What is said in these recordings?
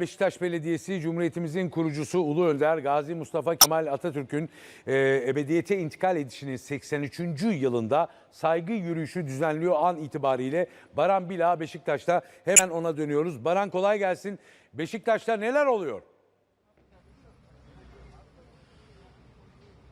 Beşiktaş Belediyesi Cumhuriyetimizin kurucusu Ulu Önder Gazi Mustafa Kemal Atatürk'ün e, ebediyete intikal edişinin 83. yılında saygı yürüyüşü düzenliyor an itibariyle. Baran Bila Beşiktaş'ta hemen ona dönüyoruz. Baran kolay gelsin. Beşiktaş'ta neler oluyor?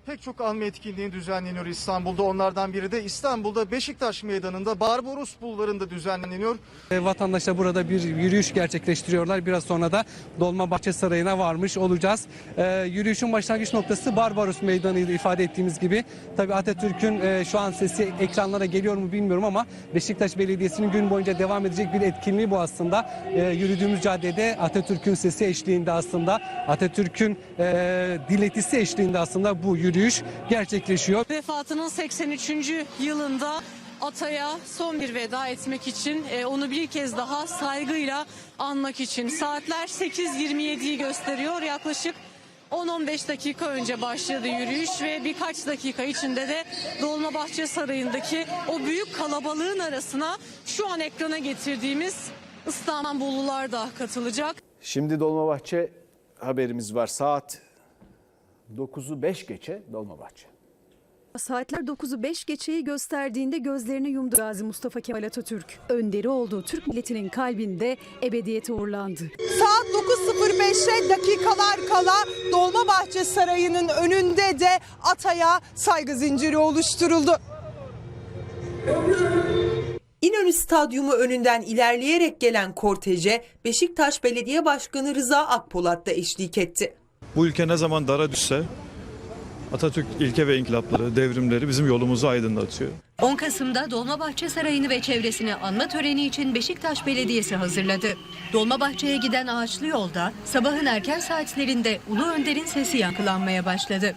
Pek çok anma etkinliği düzenleniyor İstanbul'da. Onlardan biri de İstanbul'da Beşiktaş Meydanı'nda Barbaros Bulvarı'nda düzenleniyor. E, Vatandaşlar burada bir yürüyüş gerçekleştiriyorlar. Biraz sonra da Dolmabahçe Sarayı'na varmış olacağız. E, yürüyüşün başlangıç noktası Barbaros Meydanı'ydı ifade ettiğimiz gibi. Tabii Atatürk'ün e, şu an sesi ekranlara geliyor mu bilmiyorum ama Beşiktaş Belediyesi'nin gün boyunca devam edecek bir etkinliği bu aslında. E, yürüdüğümüz caddede Atatürk'ün sesi eşliğinde aslında Atatürk'ün e, diletisi eşliğinde aslında bu yürüyüş gerçekleşiyor. Vefatının 83. yılında Atay'a son bir veda etmek için e, onu bir kez daha saygıyla anmak için saatler 8.27'yi gösteriyor yaklaşık 10-15 dakika önce başladı yürüyüş ve birkaç dakika içinde de Dolmabahçe Sarayı'ndaki o büyük kalabalığın arasına şu an ekrana getirdiğimiz İstanbullular da katılacak. Şimdi Dolmabahçe haberimiz var. Saat 9'u 5 geçe Dolmabahçe. Saatler 9'u 5 geçeyi gösterdiğinde gözlerini yumdu Gazi Mustafa Kemal Atatürk. Önderi olduğu Türk milletinin kalbinde ebediyete uğurlandı. Saat 9.05'e dakikalar kala Dolmabahçe Sarayı'nın önünde de Atay'a saygı zinciri oluşturuldu. İnönü Stadyumu önünden ilerleyerek gelen korteje Beşiktaş Belediye Başkanı Rıza Akpolat da eşlik etti. Bu ülke ne zaman dara düşse Atatürk ilke ve inkılapları, devrimleri bizim yolumuzu aydınlatıyor. 10 Kasım'da Dolmabahçe Sarayı'nı ve çevresini anma töreni için Beşiktaş Belediyesi hazırladı. Dolmabahçe'ye giden ağaçlı yolda sabahın erken saatlerinde Ulu Önder'in sesi yankılanmaya başladı.